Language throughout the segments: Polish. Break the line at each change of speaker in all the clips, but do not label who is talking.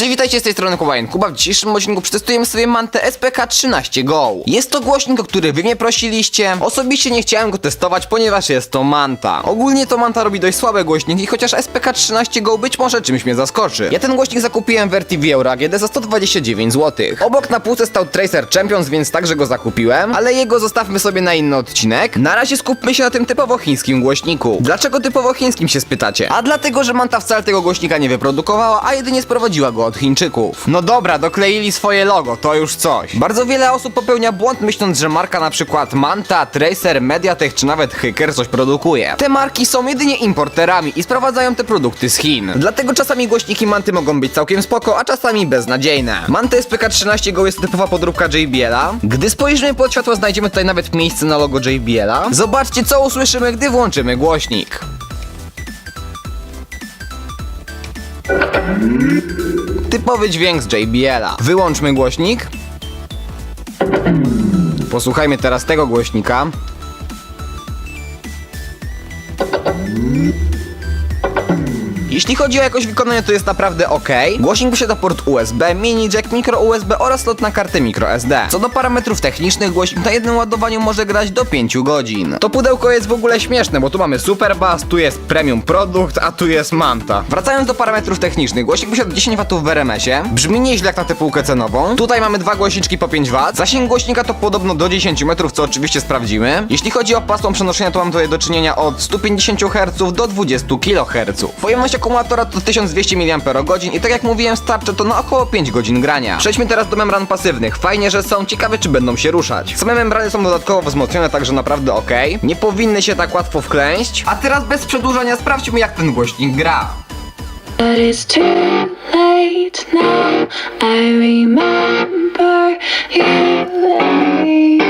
Cześć, witajcie z tej strony Kubajen. Kuba w dzisiejszym odcinku przetestujemy sobie Mantę SPK13 Go. Jest to głośnik, o który wy mnie prosiliście. Osobiście nie chciałem go testować, ponieważ jest to Manta. Ogólnie to Manta robi dość słabe głośniki, chociaż SPK13 Go być może czymś mnie zaskoczy. Ja ten głośnik zakupiłem w RTV Euro AGD za 129 zł. Obok na półce stał Tracer Champions, więc także go zakupiłem, ale jego zostawmy sobie na inny odcinek. Na razie skupmy się na tym typowo chińskim głośniku. Dlaczego typowo chińskim się spytacie? A dlatego, że Manta wcale tego głośnika nie wyprodukowała, a jedynie sprowadziła go od Chińczyków. No dobra, dokleili swoje logo, to już coś. Bardzo wiele osób popełnia błąd myśląc, że marka na przykład Manta, Tracer, Mediatek czy nawet Hyker coś produkuje. Te marki są jedynie importerami i sprowadzają te produkty z Chin. Dlatego czasami głośniki Manty mogą być całkiem spoko, a czasami beznadziejne. Manta SPK13 Go jest typowa podróbka JBL-a. Gdy spojrzymy pod światło znajdziemy tutaj nawet miejsce na logo JBL-a. Zobaczcie co usłyszymy, gdy włączymy głośnik. Typowy dźwięk z JBL-a. Wyłączmy głośnik. Posłuchajmy teraz tego głośnika. Jeśli chodzi o jakość wykonania, to jest naprawdę ok. Głośnik posiada port USB, mini jack, micro USB oraz slot na kartę micro SD. Co do parametrów technicznych, głośnik na jednym ładowaniu może grać do 5 godzin. To pudełko jest w ogóle śmieszne, bo tu mamy super bass, tu jest premium produkt, a tu jest manta. Wracając do parametrów technicznych, głośnik posiada 10 W w RMS-ie, brzmi nieźle jak na tę półkę cenową. Tutaj mamy dwa głośniczki po 5 W. Zasięg głośnika to podobno do 10 metrów, co oczywiście sprawdzimy. Jeśli chodzi o pasmo przenoszenia, to mam tutaj do czynienia od 150 Hz do 20 kHz. Pojemność akumulatora to 1200 mAh i tak jak mówiłem, starczy to na około 5 godzin grania. Przejdźmy teraz do membran pasywnych. Fajnie, że są, ciekawe czy będą się ruszać. Same membrany są dodatkowo wzmocnione, także naprawdę ok. Nie powinny się tak łatwo wklęść. A teraz bez przedłużania sprawdźmy jak ten głośnik gra.
But it's too late now. I remember you lay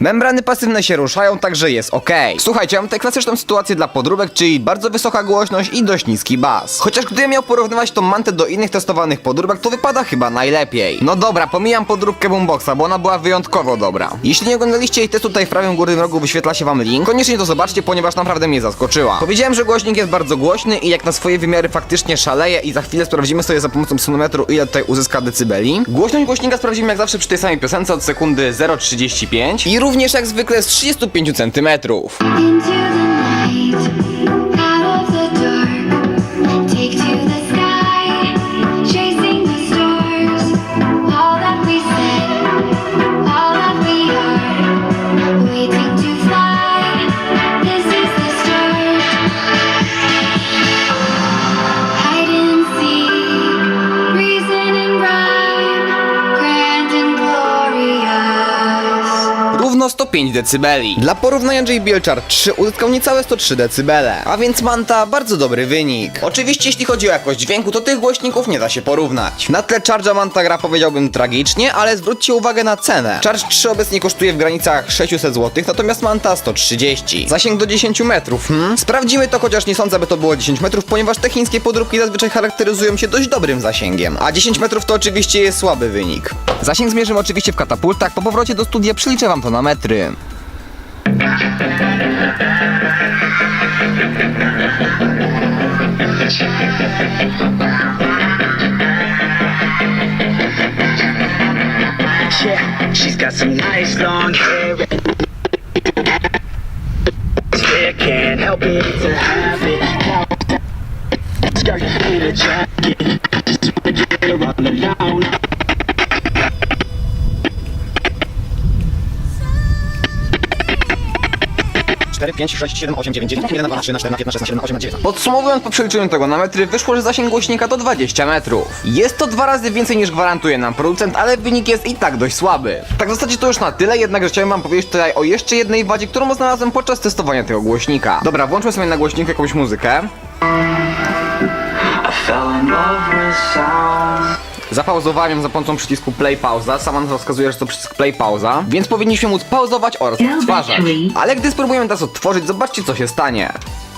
Membrany pasywne się ruszają, także jest ok. Słuchajcie, mam tę klasyczną sytuację dla podróbek, czyli bardzo wysoka głośność i dość niski bas. Chociaż gdybym miał porównywać tą mantę do innych testowanych podróbek, to wypada chyba najlepiej. No dobra, pomijam podróbkę Boomboxa, bo ona była wyjątkowo dobra. Jeśli nie oglądaliście jej testu, tutaj w prawym górnym rogu wyświetla się wam link. Koniecznie to zobaczcie, ponieważ naprawdę mnie zaskoczyła. Powiedziałem, że głośnik jest bardzo głośny i jak na swoje wymiary faktycznie szaleje i za chwilę sprawdzimy sobie za pomocą sonometru ile tutaj uzyska decybeli. Głośność głośnika sprawdzimy jak zawsze przy tej samej piosence od sekundy 0,35 i również jak zwykle z 35 cm. 105 dB. Dla porównania JBL Chart 3 uzyskał niecałe 103 dB, a więc Manta bardzo dobry wynik. Oczywiście jeśli chodzi o jakość dźwięku, to tych głośników nie da się porównać. Na tle Charge'a Manta gra powiedziałbym tragicznie, ale zwróćcie uwagę na cenę. Charge 3 obecnie kosztuje w granicach 600 zł, natomiast Manta 130. Zasięg do 10 metrów, hmm? Sprawdzimy to, chociaż nie sądzę, by to było 10 metrów, ponieważ te chińskie podróbki zazwyczaj charakteryzują się dość dobrym zasięgiem, a 10 metrów to oczywiście jest słaby wynik. Zasięg zmierzymy oczywiście w katapultach, po powrocie do studia przeliczę wam to na metry.
Yeah, she's got some nice long hair. Yeah, can't help it. To have it Skirt in a jacket
4, 5, 6, 7, 8, 9, 10, 1, 2, 3, 4, 5, 6, 7, 8, 9. Podsumowując po przeliczeniu tego na metry, wyszło, że zasięg głośnika to 20 metrów. Jest to dwa razy więcej niż gwarantuje nam producent, ale wynik jest i tak dość słaby. Tak w zasadzie to już na tyle, jednakże chciałem wam powiedzieć tutaj o jeszcze jednej wadzie, którą znalazłem podczas testowania tego głośnika. Dobra, włączmy sobie na głośniku jakąś muzykę.
I fell in love with sound
Zapauzowałem za pomocą przycisku play pauza. Sama nazwa wskazuje, że to przycisk play pauza, więc powinniśmy móc pauzować oraz odtwarzać. Ale gdy spróbujemy teraz odtworzyć, zobaczcie co się stanie.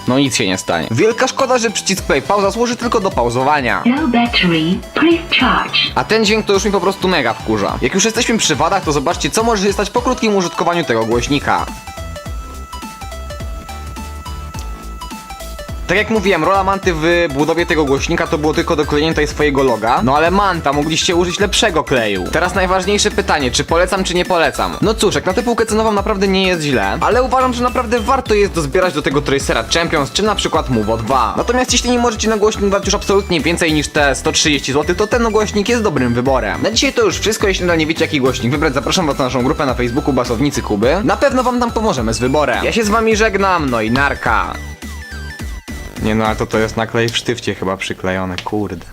No nic się nie stanie. Wielka szkoda, że przycisk play pauza służy tylko do pauzowania.
No battery, please charge.
A ten dźwięk to już mi po prostu mega wkurza. Jak już jesteśmy przy wadach, to zobaczcie co może się stać po krótkim użytkowaniu tego głośnika. Tak jak mówiłem, rola Manty w budowie tego głośnika to było tylko doklejenie tutaj swojego loga. No ale Manta, mogliście użyć lepszego kleju. Teraz najważniejsze pytanie, czy polecam, czy nie polecam? No cóż, jak na tę półkę cenową naprawdę nie jest źle, ale uważam, że naprawdę warto jest dozbierać do tego Tracera Champions, czy na przykład Movo 2. Natomiast jeśli nie możecie na głośnik dać już absolutnie więcej niż te 130 zł, to ten głośnik jest dobrym wyborem. Na dzisiaj to już wszystko, jeśli nadal nie wiecie jaki głośnik wybrać, zapraszam was na naszą grupę na Facebooku Basownicy Kuby. Na pewno wam tam pomożemy z wyborem. Ja się z wami żegnam, no i narka. Nie no, ale to to jest naklej w sztywcie chyba przyklejone, kurde.